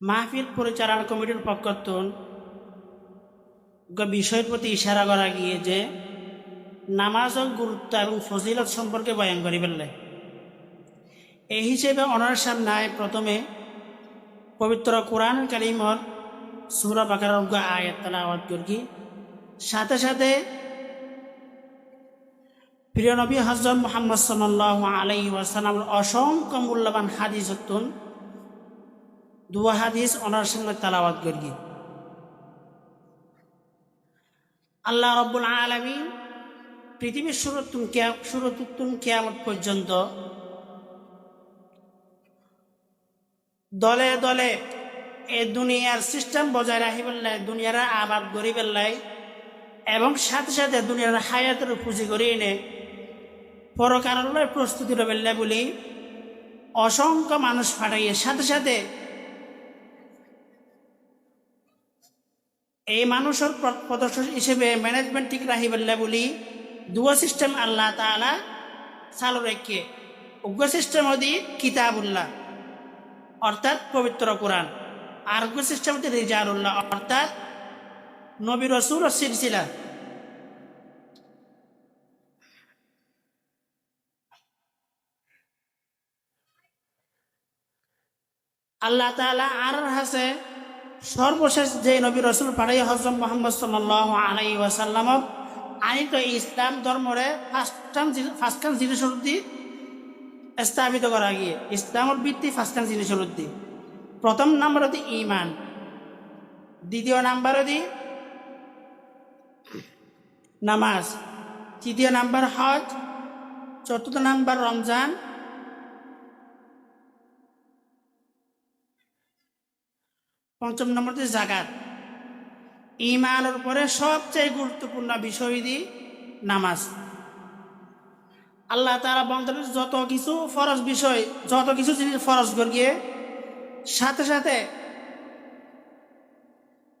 মাহফিল পরিচালনা কমিটির পক্ষতুন বিষয়ের প্রতি ইশারা করা গিয়ে যে নামাজের গুরুত্ব এবং ফজিলত সম্পর্কে বয়ান করি ফেললে এই হিসেবে ওনার সামনায় প্রথমে পবিত্র কোরআন কালিমর সুরা বাকার আয়াত আওয়াজ করি সাথে সাথে প্রিয় নবী হজরত মোহাম্মদ সাল্লাহ আলাই অসংখ্য মূল্যবান হাদিস হতুন দুয়া হাদিস ওনার সঙ্গে তালাবাদ করি আল্লাহ রব্বুল আলমী পৃথিবীর শুরুতুন শুরুতুন কেয়ামত পর্যন্ত দলে দলে এ দুনিয়ার সিস্টেম বজায় রাখি পেলাই দুনিয়ার আবাদ গড়ি পেলাই এবং সাথে সাথে দুনিয়ার হায়াতের পুঁজি করে এনে পরকারের প্রস্তুতি রবেল্লা বলি অসংখ্য মানুষ ফাটাইয়ে সাথে সাথে এই মানুষের প্রদর্শন হিসেবে ম্যানেজমেন্ট ঠিক রাখি পেল্লা বলি, দুয়া সিস্টেম আল্লাহ তালা চালু রেখে, উগ্র সিস্টেম হদি কিতাবুল্লাহ, অর্থাৎ পবিত্র কোরআন, আর উগ্র সিস্টেম হচ্ছে রিজারুল্লাহ, অর্থাৎ নবী রসুল ও সিলসিলা। আল্লাহ তালা আর হাসে সর্বশেষ যে নবী রসুল পাড়াই হজরত মোহাম্মদ সাল্লাহ আলাই ওয়াসাল্লামক আনি তো ইসলাম ধর্মরে ফার্স্টান ফার্স্টান জিনিসের উদ্দি স্থাপিত করা গিয়ে, ইসলামের ভিত্তি ফার্স্টান জিনিসের উদ্দি প্রথম নাম্বার হচ্ছে ইমান দ্বিতীয় নাম্বার হচ্ছে নামাজ। তৃতীয় নাম্বার হজ। চতুর্থ নাম্বার রমজান। পঞ্চম নম্বর হচ্ছে জাগাত ইমানের উপরে সবচেয়ে গুরুত্বপূর্ণ বিষয় দি নামাজ। আল্লাহ তারা বন্ধের যত কিছু ফরজ বিষয়, যত কিছু জিনিস ফরজ করিয়ে, সাথে সাথে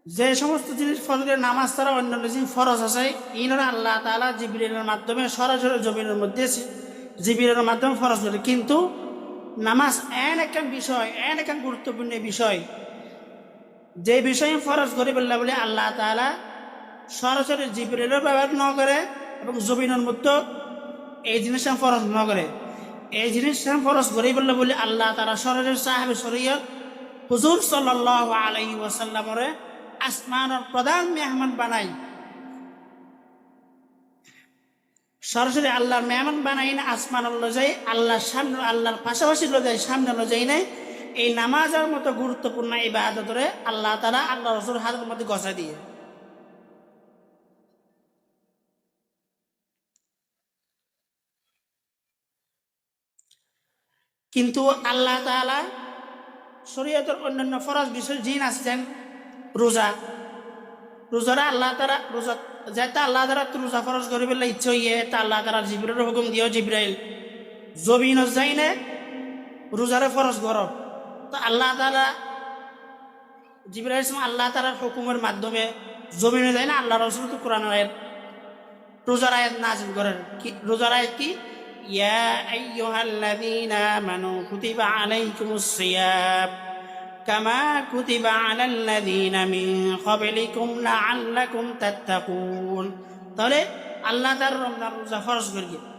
যে সমস্ত জিনিস ফজরের নামাজ ছাড়া অন্যান্য জিনিস ফরজ আছে, ইনারা আল্লাহ তালা জিবিরের মাধ্যমে সরাসরি জমিনের মধ্যে জিবিরের মাধ্যমে ফরজ করে। কিন্তু নামাজ এন একটা বিষয়, এন একটা গুরুত্বপূর্ণ বিষয়। যে বিষয়ে ফরজ করে বললে বলে আল্লাহ তালা সরাসরি জিবিরেরও ব্যবহার ন করে এবং জমিনের মধ্যে এই জিনিসটা ফরজ ন করে। এই জিনিসটা ফরজ করে বললে বলে আল্লাহ তালা সরাসরি সাহেব শরীয়ত হুজুর সাল্লাহ আলহি ওয়াসাল্লামরে আসমানের প্রধান মেহমান বানাই সরাসরি আল্লাহর মেহমান বানাই না, আসমান যাই আল্লাহর সামনে, আল্লাহর পাশাপাশি যাই সামনে যাই নাই। এই নামাজের মতো গুরুত্বপূর্ণ এই বাদতরে আল্লাহ তারা আল্লাহ রসুল হাতের মধ্যে গসা দিয়ে। কিন্তু আল্লাহ তালা শরীয়তের অন্যান্য ফরজ বিষয় জিন আসছেন, রোজা। রোজারা আল্লাহ তারা রোজা যাতে আল্লাহ তারা রোজা ফরজ করি বলে ইচ্ছে হইয়ে তা আল্লাহ তারা জিবিরের হুকুম দিও জিব্রাইল। জবিন যাই নে রোজারে ফরজ গরব তো আল্লাহ তালা জিবিরাল ইসলাম আল্লাহ তালার হুকুমের মাধ্যমে জমিনে যায় না আল্লাহ রসুল তো কোরআন আয়াত, রোজার আয়াত নাজিল করেন। কি, রোজার আয়াত কি? ইয়া কামা কুতিবা তাহলে আল্লাহ তার রমজান রোজা ফরজ করিয়ে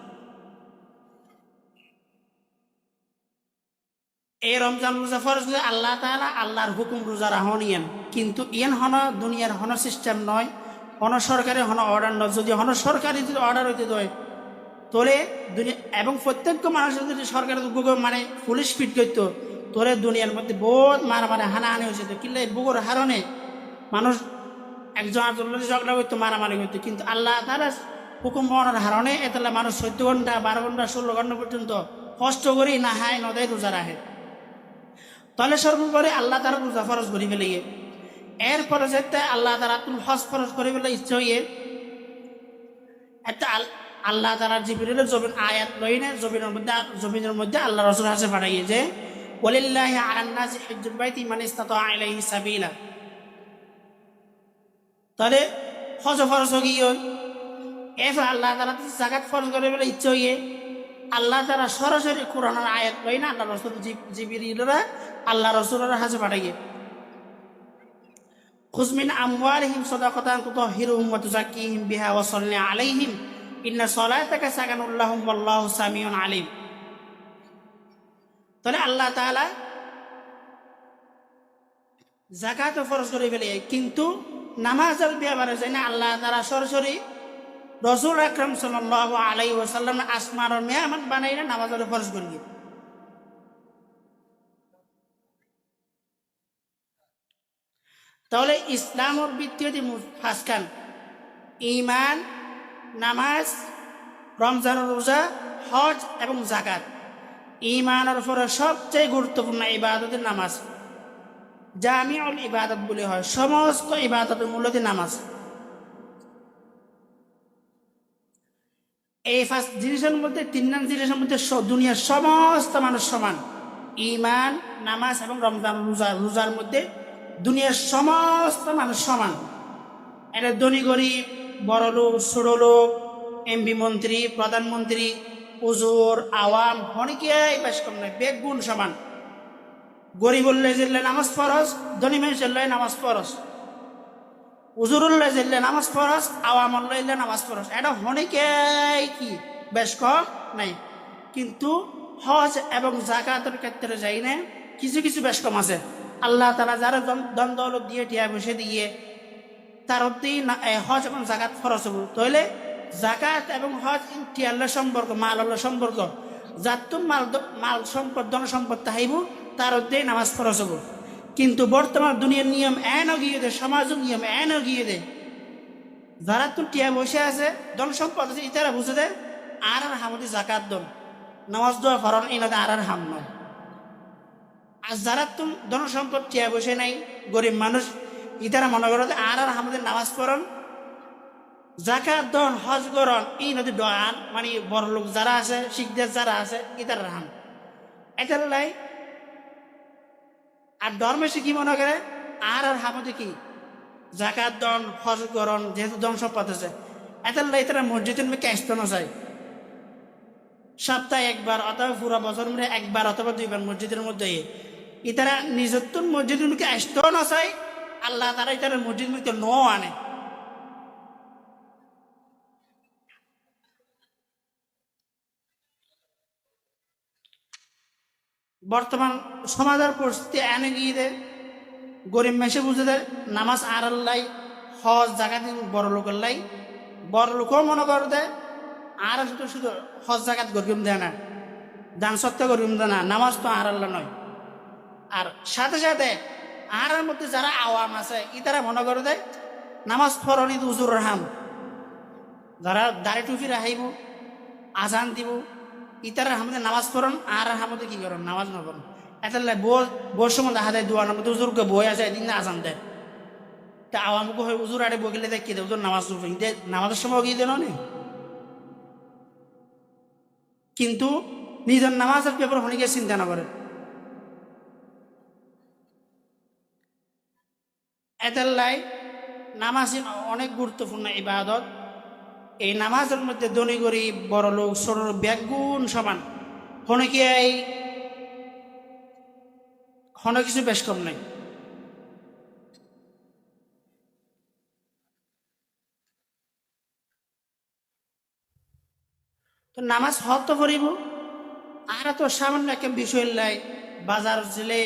এই রমজান রোজা ফরজ করে আল্লাহ তালা আল্লাহর হুকুম রোজা রাহন কিন্তু ইয়ান হন, দুনিয়ার হন সিস্টেম নয়। হন সরকারি, হন অর্ডার নয়। যদি হন সরকারি, যদি অর্ডার হইতে দেয়, তোলে দুনিয়া এবং প্রত্যেক মানুষের যদি সরকারের মানে পুলিশ ফিট করতো তোরে দুনিয়ার মধ্যে বহুত মারামারি, হানাহানি হয়েছে তো কিনলে বুকুর হারণে মানুষ একজন আরেকজন ঝগড়া করতো, মারামারি করতো। কিন্তু আল্লাহ তারা হুকুম পাওয়ার হারণে এতলে মানুষ চোদ্দ ঘণ্টা, বারো ঘণ্টা, ষোলো ঘণ্টা পর্যন্ত কষ্ট করি না হায় নদায় রোজা রাখে। তাহলে সর্বোপরি আল্লাহ তারা রোজা ফরজ করি ফেলে এরপরে যেতে আল্লাহ তারা তুল হজ ফরজ করে ফেলে ইচ্ছে হইয়ে একটা আল্লাহ তারা জিবিরের জমিন আয়াত লই না জমিনের মধ্যে জমিনের মধ্যে আল্লাহ রসুল হাসে পাঠাইয়ে যে ওলিল্লাহ আন্নাস হিজ্জুল বাইতি মান ইস্তাতা আলাইহি সাবিলা। তাহলে হজ ফরজ হইয়ে, এরপর আল্লাহ তারা জাকাত ফরজ করে ফেলে ইচ্ছে হইয়ে আল্লাহ তারা সরাসরি কোরআনের আয়াত লই না আল্লাহ রসুল জিবিরা আল্লাহ রসুলের হাজে পাঠাইয়ে খুজমিন আমওয়ালিহিম সাদাকাতান তুতাহহিরুহুম ওয়া তুযাক্কিহিম বিহা ওয়া সাল্লি আলাইহিম ইন্না সালাতাকা সাকানুল লাহুম ওয়াল্লাহু সামিউন আলিম। তাহলে আল্লাহ তাআলা জাকাত ফরজ করে ফেলে, কিন্তু নামাজের ব্যাপারে যায় না আল্লাহ তারা সরাসরি রসুল আকরম সাল্লাহ আলাই ওসাল্লাম আসমার মেহমান বানাই না নামাজের ফরজ করি তাহলে ইসলামর ভিত্তিতে ফাঁসখান ইমান নামাজ, রমজান রোজা, হজ এবং জাকাত ইমানের উপরে সবচেয়ে গুরুত্বপূর্ণ ইবাদতের নামাজ। যা জামিউল ইবাদত বলে হয়। সমস্ত ইবাদতের মূলত নামাজ। এই ফার্স্ট জিনিসের মধ্যে, তিন নাম জিনিসের মধ্যে দুনিয়ার সমস্ত মানুষ সমান। ইমান নামাজ এবং রমজান রোজা রোজার মধ্যে দুনিয়ার সমস্ত মানুষ সমান। এটা ধনী, গরিব, বড় লোক, ছোট লোক এমপি মন্ত্রী, প্রধানমন্ত্রী উজুর আওয়াম অনেকেই বেশ কম নয়, বেগুন সমান। গরিবুল্লাহ জিল্লে নামাজ ফরজ, ধনী মানুষের নামাজ ফরজ। উজুরুল্লাহ জিল্লে নামাজ ফরজ আওয়ামুল্লাহ ইল্লে নামাজ ফরজ এটা অনেকেই কি? বেশ নাই। কিন্তু হজ এবং জাকাতের ক্ষেত্রে যাই না কিছু কিছু বেশ কম আছে। আল্লাহ তালা যারা দন দৌলত দিয়ে টিয়া বসে দিয়ে তার এ, হজ এবং জাকাত ফরজ হব। তাহলে জাকাত এবং হজ টিয়াল্লাহ সম্পর্ক মাল আল্লাহ সম্পর্ক। যার তো মাল মাল সম্পদ ধন সম্পদ তাহাইব তার অর্থেই নামাজ ফরজ হব। কিন্তু বর্তমান দুনিয়ার নিয়ম এনও গিয়ে দে, সমাজের নিয়ম এনও গিয়ে দে। যারা তো টিয়া বসে আছে ধন সম্পদ আছে, ইতারা বুঝে দে, আর আর হামদি জাকাত দল নামাজ দেওয়া ফরন এনাদের আর আর হাম নয় আর যারা তুমি ধন সম্পদ টিয়া বসে নাই, গরিব মানুষ, ইতারা মনে করো আর আর আমাদের নামাজ পড়ন, জাকাত দন, হজ করন এই নদী দোয়ান মানে বড় লোক যারা আছে, শিখদের যারা আছে, ইতার রাহান এটার লাই আর ধর্মেশে কি মনে করে? আর আর হামদে কি? জাকাত দন, হজ গরণ যেহেতু দন সম্পদ আছে। লাই তারা মসজিদের মেয়ে ক্যাশ না চায়। সপ্তাহে একবার অথবা পুরো বছর মধ্যে একবার অথবা দুইবার মসজিদের মধ্যে ইতারা নিজত্ব মসজিদের মুখে আসতেও না আল্লাহ তারা ইতারা মসজিদ মুখে ন আনে। বর্তমান সমাজের পরিস্থিতি এনে গিয়ে দেয়? গরিব মেসে বুঝে দেয়, নামাজ আর আল্লাই, হজ জায়গা দিন বড় লোকের লাই। বড় লোকও মনে করে দেয়, আর শুধু শুধু হজ জায়গাত গরিম দেয় না। দান সত্য গরিম দেয় না, নামাজ তো আর আল্লাহ নয়। আর সাথে সাথে আর মধ্যে যারা আওয়াম আছে, ইতারা মনে করে দেয়, নামাজ ফরনি উজুর রাহাম। যারা দাড়ি টুপি রাহাইব আজান দিব ইতারা আমাদের নামাজ পড়ন, আর আমাদের কি করেন? নামাজ না পড়ন। এটা বউ বউর সময় দেখা যায় দোয়ার মধ্যে উজুরকে বই আছে, এদিন না আজান দেয়। তা আওয়ামকে হয় উজুর আড়ে বগিলে দেয়, কি দেয়? নামাজ ইতে নামাজের সময় গিয়ে দেন কিন্তু নিজের নামাজের ব্যাপারে অনেকে চিন্তা না করে। এটার লাই নামাজ অনেক গুরুত্বপূর্ণ ইবাদত। এই নামাজের মধ্যে ধনী গরিব, বড় লোক, ছোট ব্যাগুণ সমান। কোনো কি এই? কোনো কিছু বেশ কম নাই। তো নামাজ হক তো করিব আর তো সামান্য একটা বিষয় লাই, বাজার ছেলে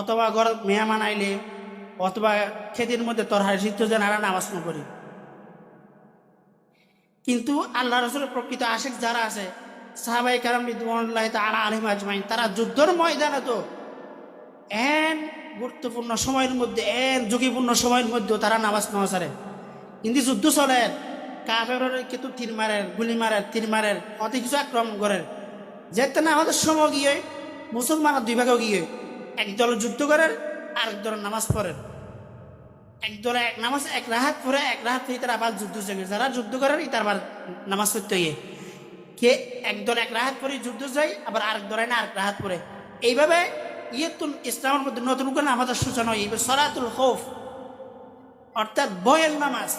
অথবা ঘর মেহমান আইলে অথবা খেতির মধ্যে তরহারি সিদ্ধ যেন আর নামাজ না করি কিন্তু আল্লাহ রসুলের প্রকৃত আশেক যারা আছে সাহাবাই কারাম রিদুয়ানুল্লাহ তালা আলহিম আজমাইন, তারা যুদ্ধর ময়দানে তো এন গুরুত্বপূর্ণ সময়ের মধ্যে, এন ঝুঁকিপূর্ণ সময়ের মধ্যেও তারা নামাজ নামাজ সারে। কিন্তু যুদ্ধ চলে কাফের কিন্তু তীর মারের গুলি মারের তীর মারের অত কিছু আক্রমণ করেন যেতে না আমাদের সময় গিয়ে, মুসলমানের দুই ভাগেও গিয়ে একদল যুদ্ধ করেন আর একদল নামাজ পড়েন এক এক নামাজ, এক রাহাত পরে এক রাহাত থেকে তারা আবার যুদ্ধ যাবে যারা যুদ্ধ করেন তার আবার নামাজ পড়তে গিয়ে কে এক এক রাহাত পরে যুদ্ধ যায়, আবার আরেক দলে না আরেক রাহাত পরে এইভাবে ইয়ে তুল ইসলামের মধ্যে নতুন করে আমাদের সূচনা হয়। এইভাবে সরাতুল খৌফ, অর্থাৎ বয়ের নামাজ।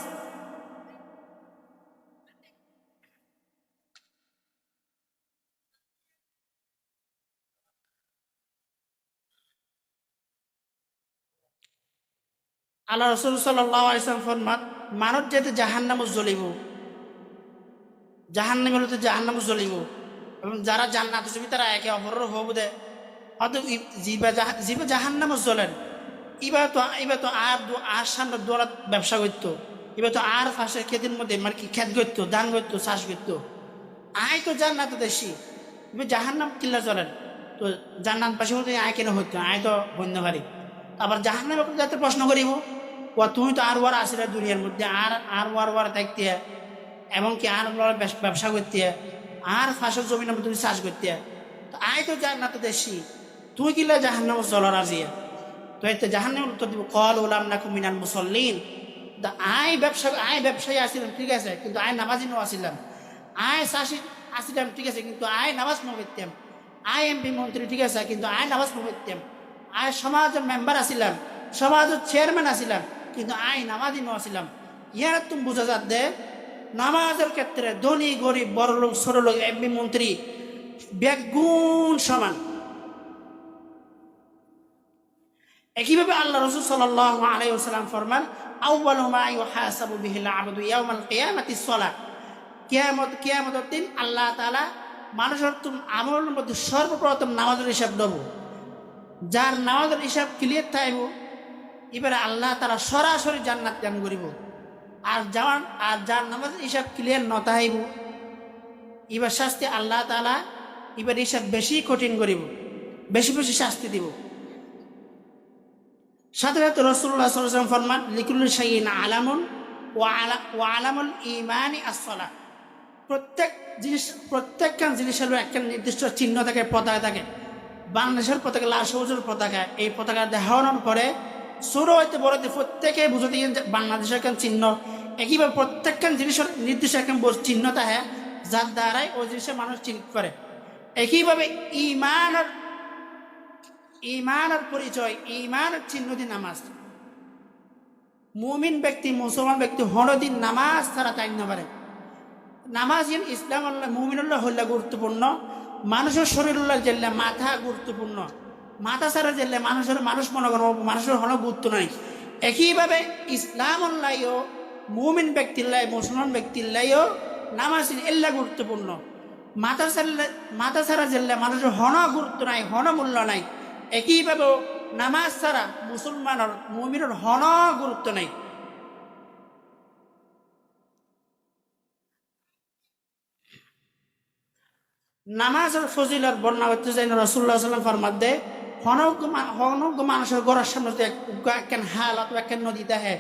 আল্লাহ রসুল সাল্লাম ফরমাত মানব যেতে জাহান্নামও জ্বলিব। জাহান্নামে হলে জাহান্নামও জ্বলিব। এবং যারা জান্নাত যাবে তারা একে অপরের হব দে হয়তো জিবা জিবা জাহান্নামও জ্বলেন। এবার তো এবার তো আর আর দোয়ারা ব্যবসা করতো। এবার তো আর ফাঁসের ক্ষেতের মধ্যে মানে কি খেত করতো ধান করতো চাষ করতো। আয় তো জান্নাত দেশি। এবার জাহান্নাম কিল্লা চলেন তো জান্নাত পাশে হতে আয় কেন হইতো? আয় তো বন্যকারী আবার জাহান্নামে যাতে প্রশ্ন করিব ও তুমি তো আর ওয়ার আসলে দুনিয়ার মধ্যে, আর আর ওয়ার ওয়ার দেখতে এমনকি আর ওয়ার ব্যবসা করতে আর ফাঁসের জমিনের মধ্যে তুমি চাষ করতে তো আয় তো জান্নাত দেশি। তুই কিলা জাহান্নাম চলার আজিয়া তো এতে জাহান্নামের উত্তর দিব, কল ওলাম না কুমিনান মুসল্লিন। আয় ব্যবসা, আয় ব্যবসায়ী আসছিলাম ঠিক আছে, কিন্তু আয় নামাজি নো আসিলাম। আয় চাষি আসিলাম, ঠিক আছে, কিন্তু আয় নামাজ নো করতাম আয় এমপি মন্ত্রী, ঠিক আছে, কিন্তু আয় নামাজ নো করতাম আয় সমাজের মেম্বার আসিলাম, সমাজের চেয়ারম্যান আসিলাম। কিন্তু আই নামাজি নো আসিলাম ইয়ার তুমি বোঝা দে নামাজের ক্ষেত্রে ধনী, গরিব, বড় লোক, ছোট লোক এমপি মন্ত্রী ব্যাগুণ সমান। একইভাবে আল্লাহ রসুল সাল্লাল্লাহু আলাইহি ওয়াসাল্লাম ফরমান আল্লাহ মানুষের হিসাব এবারে আল্লাহ তাআলা সরাসরি জান্নাত দান করিব। আর যাওয়ার আর যার নামাজের হিসাব ক্লিয়ার ন তাহাইব। এবার শাস্তি আল্লাহ তাআলা এবার হিসাব বেশি কঠিন করিব। বেশি বেশি শাস্তি দিব। সাথে সাথে রসুল্লাহ সাল্লাম ফরমান লিকুল শাইন আলামুন ও আলা ও আলামুল ইমানি আসলা প্রত্যেক জিনিস প্রত্যেকখান জিনিসের একটা নির্দিষ্ট চিহ্ন থাকে, পতাকা থাকে। বাংলাদেশের পতাকা লাল সবুজের পতাকা, এই পতাকা দেখানোর পরে ছোট হইতে বড় প্রত্যেকে বুঝতে দিয়েন যে বাংলাদেশের একখান চিহ্ন। একইভাবে প্রত্যেকখান জিনিসের নির্দিষ্ট একখান চিহ্ন থাকে যার দ্বারাই ওই জিনিসের মানুষ চিহ্নিত করে। একইভাবে ইমানের ইমানের পরিচয় ইমানের চিহ্ন দিয়ে নামাজ। মুমিন ব্যক্তি, মুসলমান ব্যক্তি হনদিন নামাজ ছাড়া তাই পারে? নামাজ ইন ইসলাম আল্লাহ মুমিনুল্লাহ হল্লা গুরুত্বপূর্ণ, মানুষের শরীরুল্লাহ জেললে মাথা গুরুত্বপূর্ণ। মাথা ছাড়া জেললে মানুষের মানুষ মনে করো মানুষের হন গুরুত্ব নাই। একইভাবে ইসলাম আল্লাহও মুমিন ব্যক্তির লাই, মুসলমান ব্যক্তির লাইও নামাজ এল্লা গুরুত্বপূর্ণ। মাথা ছাড়লে মাথা ছাড়া জেললে মানুষের হন গুরুত্ব নাই হন মূল্য নাই। একইভাবে নামাজ ছাড়া মুসলমানের, মুমিনের হন গুরুত্ব নাই। নামাজের ফজিলত বর্ণনা করতে যাই রসুল্লাহ সাল্লাম ফরমাত দে হনজ্ঞ মানুষের গড়ার সামনে যে একখান হাল অথবা একখান নদী দেখে,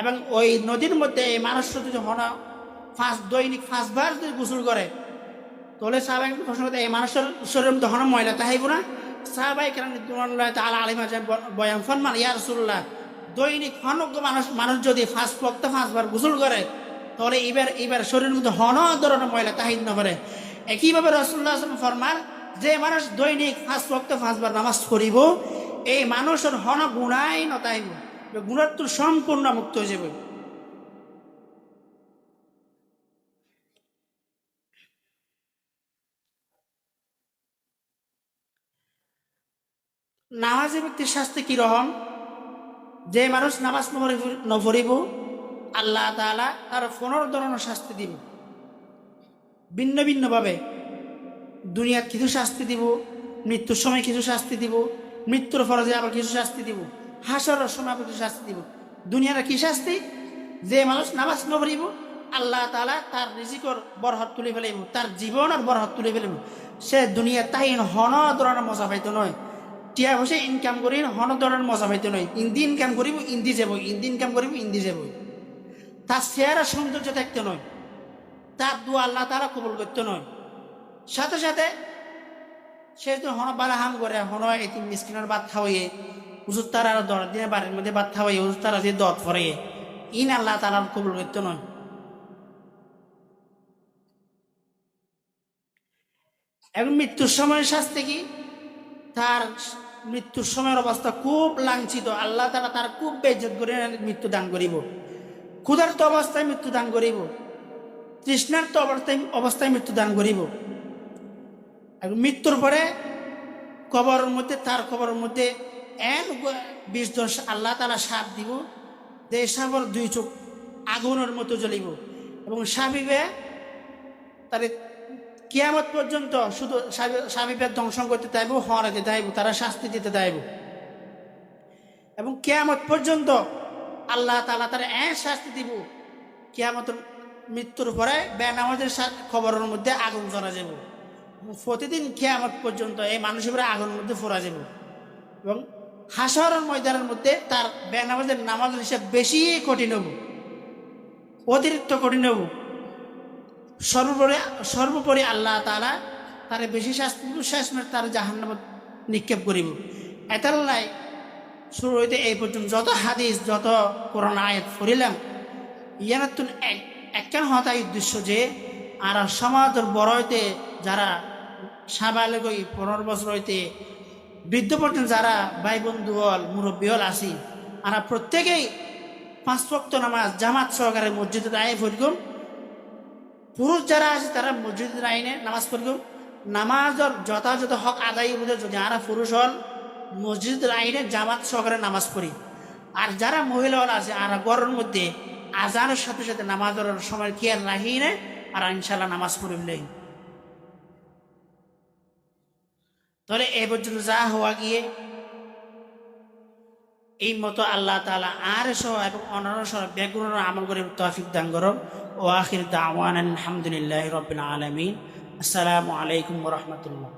এবং ওই নদীর মধ্যে এই মানুষটা যদি হন পাঁচ দৈনিক পাঁচবার যদি গোসল করে, তাহলে সাহাবাই প্রশ্ন করতে এই মানুষের শরীরের মধ্যে হন ময়লা তাহাইব না? সাহাবাই কেন তালা আলিমা বয়ান ফরমান, ইয়া রসুল্লাহ দৈনিক হনজ্ঞ মানুষ মানুষ যদি পাঁচ পক্ত পাঁচবার গোসল করে, তাহলে এবার এবার শরীরের মধ্যে হন ধরনের ময়লা তাহিদ না করে একইভাবে রসুল্লাহ ফরমান যে মানুষ দৈনিক পাঁচ ভক্ত পাঁচবার নামাজ পড়িব, এই মানুষের হন গুণাই নতাইব গুণার তো সম্পূর্ণ মুক্ত হয়ে যাবে। নামাজি ব্যক্তির শাস্তি কীরকম যে মানুষ নামাজ নপড়িব, আল্লাহ তাআলা তার পনেরো ধরনের শাস্তি দিব। ভিন্ন ভিন্নভাবে। দুনিয়ার কিছু শাস্তি দিব, মৃত্যুর সময় কিছু শাস্তি দিব, মৃত্যুর ফরজে আবার কিছু শাস্তি দিব, হাসরের সময় আবার কিছু শাস্তি দিব। দুনিয়ার কি শাস্তি? যে মানুষ নামাজ নপড়িব আল্লাহ তাআলা তার রিজিকর বরহত তুলে ফেলাইব, তার জীবনের বরহত তুলে ফেলাইব। সে দুনিয়া তাই হন ধরনের মজা পাইতো নয়। টিয়া বসে ইনকাম করি হন ধরনের মজা পাইতো নয়। ইন্দি ইনকাম করিব, ইন্দি যাব, ইন্দি ইনকাম করিব, ইন্দি যাব। তার চেহারা সৌন্দর্য থাকতে নয়। তার দু আল্লাহ তারা কবুল করতে নয়। সাথে সাথে সে হন বালা হাম করে, হন এটি মিসকিনের ভাত খাওয়াইয়ে, হুজুর তারা দর দিনে বাড়ির মধ্যে ভাত খাওয়াইয়ে, হুজুর তারা দিয়ে দত ফরে ইন আল্লাহ তারা কবুল করতে নয় এখন মৃত্যুর সময়ের শাস্তি কি? তার মৃত্যুর সময়ের অবস্থা খুব লাঞ্ছিত। আল্লাহ তারা তার খুব বেজত করে মৃত্যু দান করিব। ক্ষুধার্ত অবস্থায় মৃত্যু দান করিব। তৃষ্ণার্ত অবস্থায় অবস্থায় মৃত্যু দান করিব। মৃত্যুর পরে কবরের মধ্যে, তার কবরের মধ্যে গ- বিষ দশ আল্লাহ তালা সাপ দিব যে সাপর দুই চোখ আগুনের মতো জ্বলিব। এবং সাবিবে তার কিয়ামত পর্যন্ত শুধু সাবিবের ধ্বংস করতে চাইব হরাতে চাইব তারা শাস্তি দিতে চাইব এবং কেয়ামত পর্যন্ত আল্লাহ তালা তারা এক শাস্তি দিব। কেয়ামতের মৃত্যুর পরে বেনামাজের খবরের মধ্যে আগুন জ্বলা যাব প্রতিদিন কেয়ামত পর্যন্ত এই মানুষের আগুনের মধ্যে ফোরা যাব। এবং হাসরের ময়দানের মধ্যে তার বেনামাজের নামাজ হিসাব বেশি কঠিন হব। অতিরিক্ত কঠিন হব। সর্বোপরি সর্বোপরি আল্লাহ তালা তার বেশি শাস্তি দিব, শেষ মেয়ে তার জাহান্নাম নিক্ষেপ করিব। এতাল্লাই শুরু হইতে এই পর্যন্ত যত হাদিস, যত কোরআন আয়াত ইয়ার তুন একখান হতাই উদ্দেশ্য যে, আর সমাজের বড় হইতে যারা সাবালেগ পনেরো বছর হইতে বৃদ্ধ পর্যন্ত যারা ভাই বন্ধু হল, মুরব্বী হল, আসি আর প্রত্যেকেই পাঁচ ভক্ত নামাজ জামাত সহকারে মসজিদের আয় ফরিগম পুরুষ যারা আছে তারা মসজিদের আইনে নামাজ পড়গম। নামাজের যথাযথ হক আদায় বুঝে যদি আরা পুরুষ হল, মসজিদের আইনে জামাত সহকারে নামাজ পড়ি। আর যারা মহিলা হল আছে, আর গরের মধ্যে আজানের সাথে সাথে নামাজের সময় খেয়াল রাখি না, আর ইনশাল্লাহ নামাজ পড়িলেই তাহলে এ পর্যন্ত যা হওয়া গিয়ে এই মতো আল্লাহ তালা আর সহ এবং অন্যান্য সহ বেগুনের আমল করে তফিক দান করো ও আখির দাওয়ান আলহামদুলিল্লাহ রবিন আলমিন। আসসালামু আলাইকুম রহমতুল্লাহ।